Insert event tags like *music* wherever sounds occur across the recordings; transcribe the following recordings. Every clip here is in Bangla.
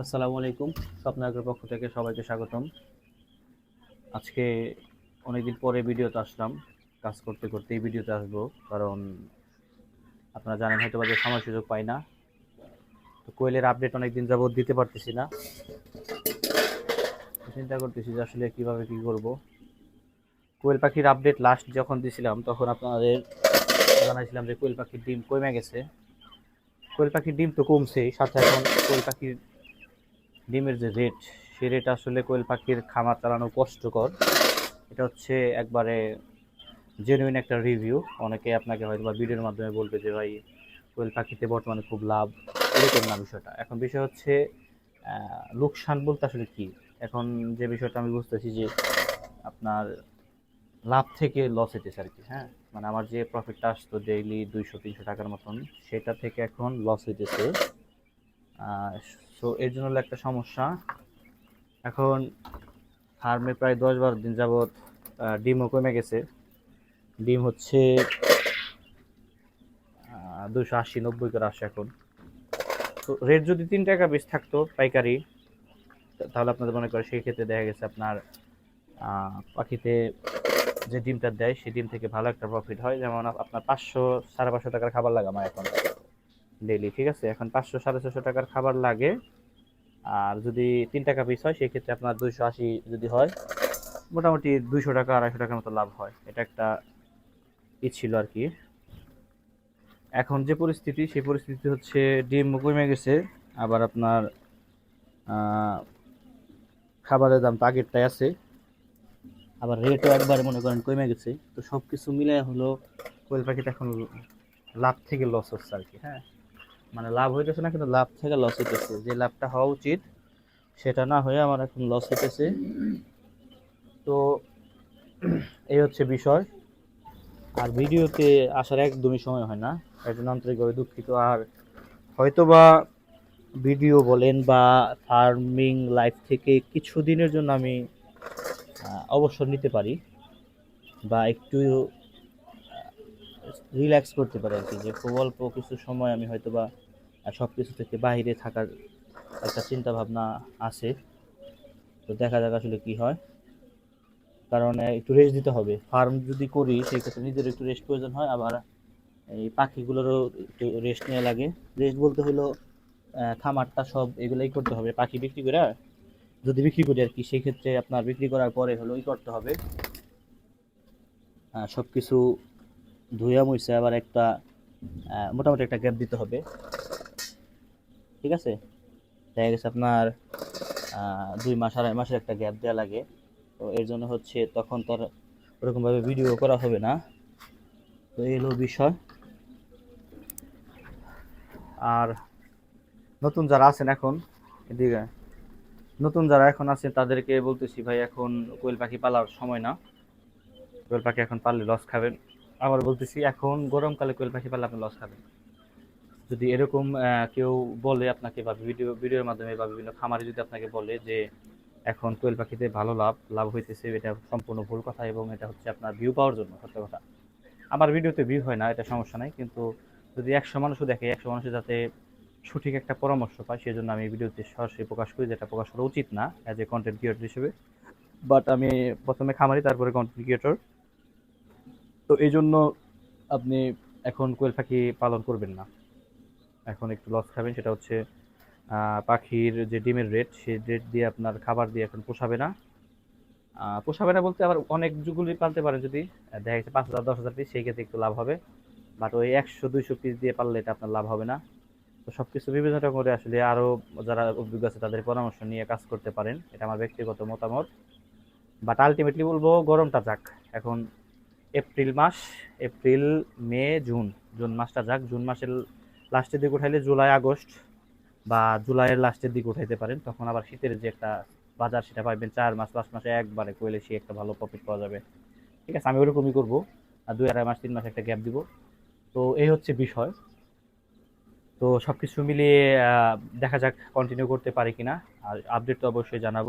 আসসালামু আলাইকুম। স্বপ্নাগরের পক্ষ থেকে সবাইকে স্বাগতম। আজকে অনেকদিন পরে ভিডিওতে আসলাম। কাজ করতে করতে এই ভিডিওতে আসব, কারণ আপনারা জানেন হয়তো যে সময় সুযোগ পাই না। তো কোয়েলের আপডেট অনেকদিন যাবত দিতে পারতেছি না। চিন্তা করতেছি যে আসলে কীভাবে কী করব। কোয়েল পাখির আপডেট লাস্ট যখন দিছিলাম, তখন আপনাদের জানাইছিলাম যে কোয়েল পাখির ডিম কমে গেছে। কোয়েল পাখির ডিম তো কমছেই, সাথে এখন কোয়েল পাখির ডিমের যে রেট সে রেট আসলে কোয়েল পাখির খামার চালানো কষ্টকর। এটা হচ্ছে একবারে জেনুইন একটা রিভিউ অনেকে আপনাকে হয়তো বা ভিডিওর মাধ্যমে বলবে যে, ভাই, কোয়েল পাখিতে বর্তমানে খুব লাভ। এরকম না বিষয়টা। এখন বিষয় হচ্ছে লোকসান বলতে আসলে কি? এখন যে বিষয়টা আমি বুঝতেছি যে, আপনার লাভ থেকে লস হইতেছে আর কি হ্যাঁ? মানে আমার যে প্রফিটটা আসতো ডেইলি দুইশো, তিনশো টাকার মতন, সেটা থেকে এখন লস হইতেছে। সো এর জন্য একটা সমস্যা। এখন ফার্মে প্রায় দশ বারো দিন যাবৎ ডিমও কমে গেছে। ডিম হচ্ছে দুশো আশি, নব্বই করে আসে এখন। তো রেট যদি তিন টাকা বেশ থাকতো পাইকারি তাহলে আপনাদের মনে করে সেই ক্ষেত্রে দেখা গেছে আপনার পাখিতে যে ডিমটা দেয়, সেই ডিম থেকে ভালো একটা প্রফিট হয়। যেমন আপনার পাঁচশো, সাড়ে পাঁচশো টাকার খাবার লাগে আমার এখন। ডেইলি ঠিক আছে? এখন পাঁচশো, সাড়ে ছশো টাকার খাবার লাগে। আর যদি তিন টাকা পিস হয়, সেক্ষেত্রে আপনার দুইশো আশি যদি হয়, মোটামুটি দুইশো টাকা, আড়াইশো টাকার মতো লাভ হয়। এটা একটা ই ছিল আর কি। এখন যে পরিস্থিতি, সেই পরিস্থিতি হচ্ছে ডিম কমে গেছে, আবার আপনার খাবারের দাম তো আগেরটাই আছে। আবার রেটও একবারে মনে করেন কমে গেছে। তো সব কিছু মিলে হলো কোয়েল পাখিটা এখন লাভ থেকে লস হচ্ছে আর কি। হ্যাঁ। মানে লাভ হইতেছে না, কিন্তু লাভ থেকে লস হইতেছে। যে লাভটা হওয়া উচিত, সেটা না হয়ে আমার এখন লস হইতেছে। তো *clears throat* এই হচ্ছে বিষয়। আর ভিডিওতে আসার একদমই সময় হয় না। এর জন্য আন্তরিকভাবে দুঃখিত। আর হয়তোবা ভিডিও বলেন বা ফার্মিং লাইফ থেকে কিছু দিনের জন্য আমি অবসর নিতে পারি বা একটু রিল্যাক্স করতে পারি আর কি। যে খুব অল্প কিছু সময় আমি হয়তো বা সব কিছু থেকে বাইরে থাকার একটা চিন্তা ভাবনা আছে। তো দেখা যাক আসলে কি হয়। কারণ একটু রেস্ট দিতে হবে। ফার্ম যদি করি সেই ক্ষেত্রে নিজের একটু রেস্ট প্রয়োজন হয়। আবার এই পাখিগুলোরও একটু রেস্ট নেওয়া লাগে। রেস্ট বলতে হলো খামারটা সব এগুলাই করতে হবে। পাখি বিক্রি করে, যদি বিক্রি করি আর কি সেই ক্ষেত্রে আপনার বিক্রি করার পরে হলো ই করতে হবে। সব কিছু ধুয়া মুছে আবার একটা মোটামুটি একটা গ্যাপ দিতে হবে। ঠিক আছে? দেখা গেছে আপনার দুই মাস আড়াই মাসের একটা গ্যাপ দেওয়া লাগে। তো এর জন্য হচ্ছে তখন তার ওরকমভাবে ভিডিও করা হবে না। তো এই হলো বিষয়। আর নতুন যারা আছেন এখন, এদিকে নতুন যারা এখন আছেন, তাদেরকে বলতেছি, ভাই, এখন কোয়েল পাখি পালার সময় না। কোয়েল পাখি এখন পারলে লস খাবেন। আবার বলতেছি, এখন গরমকালে কোয়েল পাখি পারলে আপনি লস খাবেন। যদি এরকম কেউ বলে আপনাকে বা ভিডিও, ভিডিওর মাধ্যমে বা বিভিন্ন খামারে যদি আপনাকে বলে যে এখন কোয়েল পাখিতে ভালো লাভ লাভ হইতেছে, এটা সম্পূর্ণ ভুল কথা এবং এটা হচ্ছে আপনার ভিউ পাওয়ার জন্য, সত্য কথা। আমার ভিডিওতে ভিউ হয় না, এটা সমস্যা নাই, কিন্তু যদি একশো মানুষও দেখে, একশো মানুষের যাতে সঠিক একটা পরামর্শ পায় সেই জন্য আমি ভিডিওতে সরাসরি প্রকাশ করি, যেটা প্রকাশ করা উচিত না অ্যাজ এ কন্টেন্ট ক্রিয়েটর হিসেবে। বাট আমি প্রথমে খামারি, তারপরে কন্টেন্ট ক্রিয়েটর তো এই জন্য আপনি এখন কোয়েল পাখি পালন করবেন না। এখন একটু লস খাবেন, সেটা হচ্ছে পাখির যে ডিমের রেট সেই রেট দিয়ে আপনার খাবার দিয়ে এখন পোষাবে না। পোষাবে না বলতে আবার অনেক যুগলি পালতে পারেন যদি দেখা যাচ্ছে পাঁচ হাজার, দশ হাজার পিস সেই ক্ষেত্রে একটু লাভ হবে। বাট ওই একশো, দুইশো পিস দিয়ে পারলে এটা আপনার লাভ হবে না। তো সব কিছু বিবেচনা করে আসলে আরও যারা অভিজ্ঞ আছে, তাদের পরামর্শ নিয়ে কাজ করতে পারেন। এটা আমার ব্যক্তিগত মতামত। বাট আলটিমেটলি বলব, গরমটা যাক। এখন এপ্রিল মাস এপ্রিল মে জুন জুন মাসটা যাক। জুন মাসের লাস্টের দিকে উঠাইলে জুলাই, আগস্ট বা জুলাইয়ের লাস্টের দিকে উঠাইতে পারেন, তখন আবার শীতের যে একটা বাজার সেটা পাইবেন চার মাস, পাঁচ মাসে একবারে কইলে সে একটা ভালো প্রফিট পাওয়া যাবে। ঠিক আছে, আমি ওরকমই করব, আর দুই, আড়াই মাস, তিন মাস একটা গ্যাপ দিব। তো এই হচ্ছে বিষয়। তো সব কিছু মিলিয়ে দেখা যাক কন্টিনিউ করতে পারি কিনা, আর আপডেট তো অবশ্যই জানাব।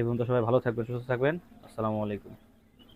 এবং তো সবাই ভালো থাকবেন, সুস্থ থাকবেন। আসসালামু আলাইকুম।